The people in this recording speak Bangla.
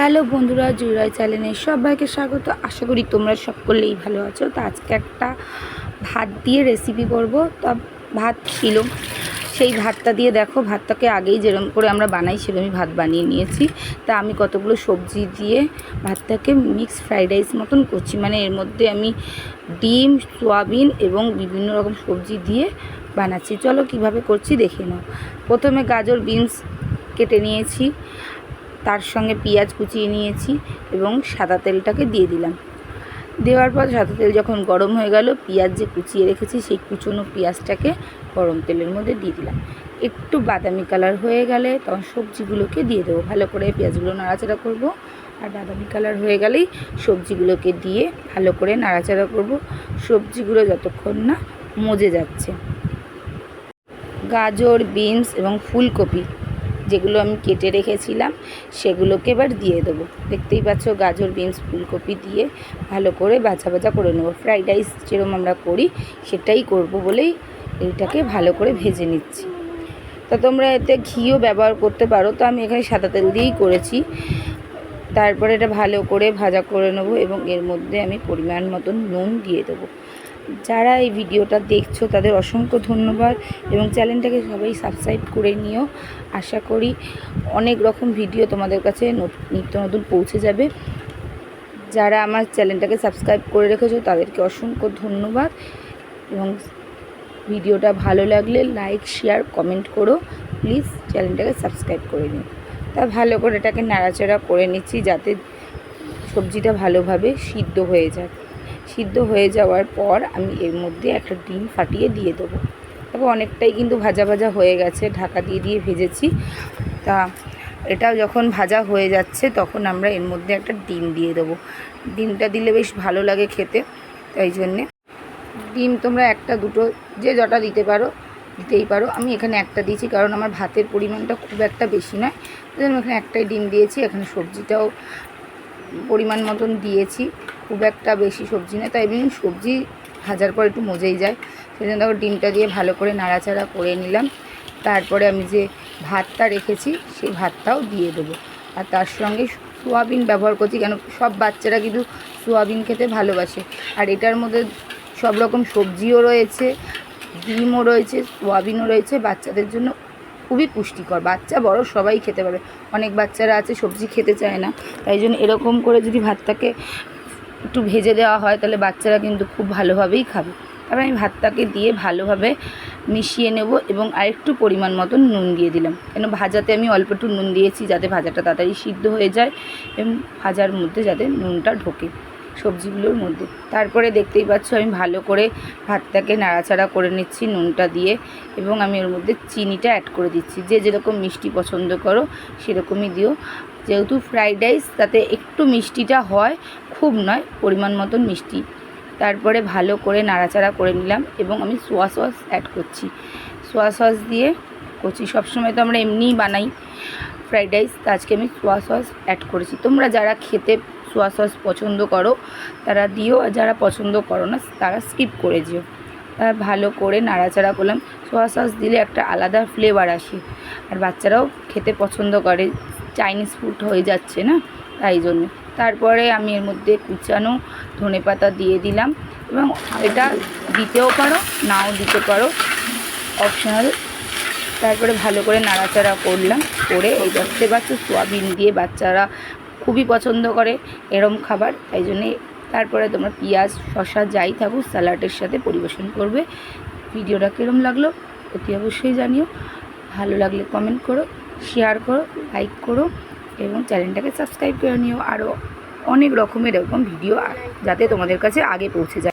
হ্যালো বন্ধুরা, জুরাই চ্যানেলে সবাইকে স্বাগত। আশা করি তোমরা সকলেই ভালো আছো। তো আজকে একটা ভাত দিয়ে রেসিপি করব। তা ভাত ছিল। সেই ভাতটা দিয়ে দেখো, ভাতটাকে আগেই যেরকম করে আমরা বানাই সেরকমই ভাত বানিয়ে নিয়েছি। তা আমি কতগুলো সবজি দিয়ে ভাতটাকে মিক্স ফ্রাইড রাইস মতন করছি। মানে এর মধ্যে আমি ডিম, সোয়াবিন এবং বিভিন্ন রকম সবজি দিয়ে বানাচ্ছি। চলো কীভাবে করছি দেখে নাও। প্রথমে গাজর বিনস কেটে নিয়েছি। তার সঙ্গে পেঁয়াজ কুচিয়ে নিয়েছি এবং সাদা তেলটাকে দিয়ে দিলাম। দেওয়ার পর সাদা তেল যখন গরম হয়ে গেল, পেঁয়াজ যে কুচিয়ে রেখেছি, সেই কুচনো পেঁয়াজটাকে গরম তেলের মধ্যে দিয়ে দিলাম। একটু বাদামি কালার হয়ে গেলে তখন সবজিগুলোকে দিয়ে দেবো। ভালো করে পেঁয়াজগুলো নাড়াচাড়া করব। আর বাদামি কালার হয়ে গেলেই সবজিগুলোকে দিয়ে ভালো করে নাড়াচাড়া করব। সবজিগুলো যতক্ষণ না মজে যাচ্ছে। গাজর, বিনস এবং ফুলকপি যেগুলো আমি কেটে রেখেছিলাম, সেগুলোকে এবার দিয়ে দেবো। দেখতেই পাচ্ছ গাজর, বিনস, ফুলকপি দিয়ে ভালো করে বাছা বাছা করে নেব। ফ্রাইড রাইস যেরকম আমরা করি, সেটাই করব বলেই এইটাকে ভালো করে ভেজে নিচ্ছি। তা তোমরা এতে ঘিও ব্যবহার করতে পারো, তো আমি এখানে সাদা তেল দিয়েই করেছি। তারপরে এটা ভালো করে ভাজা করে নেব এবং এর মধ্যে আমি পরিমাণ মতন নুন দিয়ে দেবো। যারা এই ভিডিওটা দেখছ, তাদের অসংখ্য ধন্যবাদ এবং চ্যানেলটাকে সবাই সাবস্ক্রাইব করে নিও। আশা করি অনেক রকম ভিডিও তোমাদের কাছে নত- নিত্য নতুন পৌঁছে যাবে। যারা আমার চ্যানেলটাকে সাবস্ক্রাইব করে রেখেছো, তাদেরকে অসংখ্য ধন্যবাদ এবং ভিডিওটা ভালো লাগলে লাইক শেয়ার কমেন্ট করো। প্লিজ চ্যানেলটাকে সাবস্ক্রাইব করে নিও। তা ভালো করে এটাকে নাড়াচাড়া করে নিচ্ছি যাতে সবজিটা ভালোভাবে সিদ্ধ হয়ে যায়। সিদ্ধ হয়ে যাওয়ার পর আমি এর মধ্যে একটা ডিম ফাটিয়ে দিয়ে দেবো। তারপর অনেকটাই কিন্তু ভাজা ভাজা হয়ে গেছে, ঢাকা দিয়ে দিয়ে ভেজেছি। তা এটাও যখন ভাজা হয়ে যাচ্ছে তখন আমরা এর মধ্যে একটা ডিম দিয়ে দেবো। ডিমটা দিলে বেশ ভালো লাগে খেতে, তাই জন্যে। ডিম তোমরা একটা, দুটো, যে যটা দিতে পারো, দিতেই পারো। আমি এখানে একটা দিয়েছি কারণ আমার ভাতের পরিমাণটা খুব একটা বেশি নয়। জন্য এখানে একটাই ডিম দিয়েছি। এখানে সবজিটাও পরিমাণ মতন দিয়েছি। খুব একটা বেশি সবজি না, তাই এমনি সবজি ভাজার পর একটু মজেই যায়। সেই জন্য দেখো ডিমটা দিয়ে ভালো করে নাড়াচাড়া করে নিলাম। তারপরে আমি যে ভাতটা রেখেছি সেই ভাতটাও দিয়ে দেবো। আর তার সঙ্গে সোয়াবিন ব্যবহার করছি, কেন সব বাচ্চারা কিন্তু সোয়াবিন খেতে ভালোবাসে। আর এটার মধ্যে সব রকম সবজিও রয়েছে, ডিমও রয়েছে, সোয়াবিনও রয়েছে, বাচ্চাদের জন্য খুবই পুষ্টিকর। বাচ্চা বড়, সবাই খেতে পারবে। অনেক বাচ্চারা আছে, সবজি খেতে চায় না। তাই জন্য এরকম করে যদি ভাতটাকে একটু ভেজে দেওয়া হয়, তাহলে বাচ্চারা কিন্তু খুব ভালোভাবেই খাবে। তারপর আমি ভাতটাকে দিয়ে ভালোভাবে মিশিয়ে নেব এবং আরেকটু পরিমাণ মতন নুন দিয়ে দিলাম। কেন ভাজাতে আমি অল্প একটু নুন দিয়েছি যাতে ভাজাটা তাড়াতাড়ি সিদ্ধ হয়ে যায় এবং ভাজার মধ্যে যাতে নুনটা ঢোকে সবজিগুলোর মধ্যে। তারপরে দেখতেই পাচ্ছ আমি ভালো করে ভাতটাকে নাড়াচাড়া করে নিচ্ছি নুনটা দিয়ে এবং আমি ওর মধ্যে চিনিটা অ্যাড করে দিচ্ছি। যে যেরকম মিষ্টি পছন্দ করো, সেরকমই দিও। যেহেতু ফ্রাইড রাইস তাতে একটু মিষ্টিটা হয়, খুব নয়, পরিমাণ মতন মিষ্টি। তারপরে ভালো করে নাড়াচাড়া করে নিলাম এবং আমি সোয়া সস অ্যাড করছি। সোয়া সস দিয়ে করছি। সবসময় তো আমরা এমনিই বানাই ফ্রাইড রাইস তা আজকে আমি সোয়া সস অ্যাড করেছি। তোমরা যারা খেতে সোয়া সস পছন্দ করো, তারা দিও, আর যারা পছন্দ করো না, তারা স্কিপ করে দিও ভালো করে নাড়াচাড়া করলাম। সোয়া সস দিলে একটা আলাদা ফ্লেভার আসে। আর বাচ্চারাও খেতে পছন্দ করে। চাইনিজ ফুড হয়ে যাচ্ছে না? তাই জন্য। তারপরে আমি এর মধ্যে কুচানো ধনে পাতা দিয়ে দিলাম এবং এটা দিতেও পারো, নাও দিতে পারো। অপশনাল তারপরে ভালো করে নাড়াচাড়া করলাম, করে এই দেখতে পাচ্ছ সোয়াবিন দিয়ে বাচ্চারা খুবই পছন্দ করে এরম খাবার, তাই জন্যে তারপরে তোমরা পেঁয়াজ শশা যাই থাকুক স্যালাডের সাথে পরিবেশন করবে। ভিডিওটা কীরম লাগল, অতি অবশ্যই জানিও। ভালো লাগলে কমেন্ট করো। শেয়ার করো লাইক করো এবং চ্যানেলটাকে সাবস্ক্রাইব করে নিও। আরও অনেক রকমের এরকম ভিডিও যাতে তোমাদের কাছে আগে পৌঁছে যায়।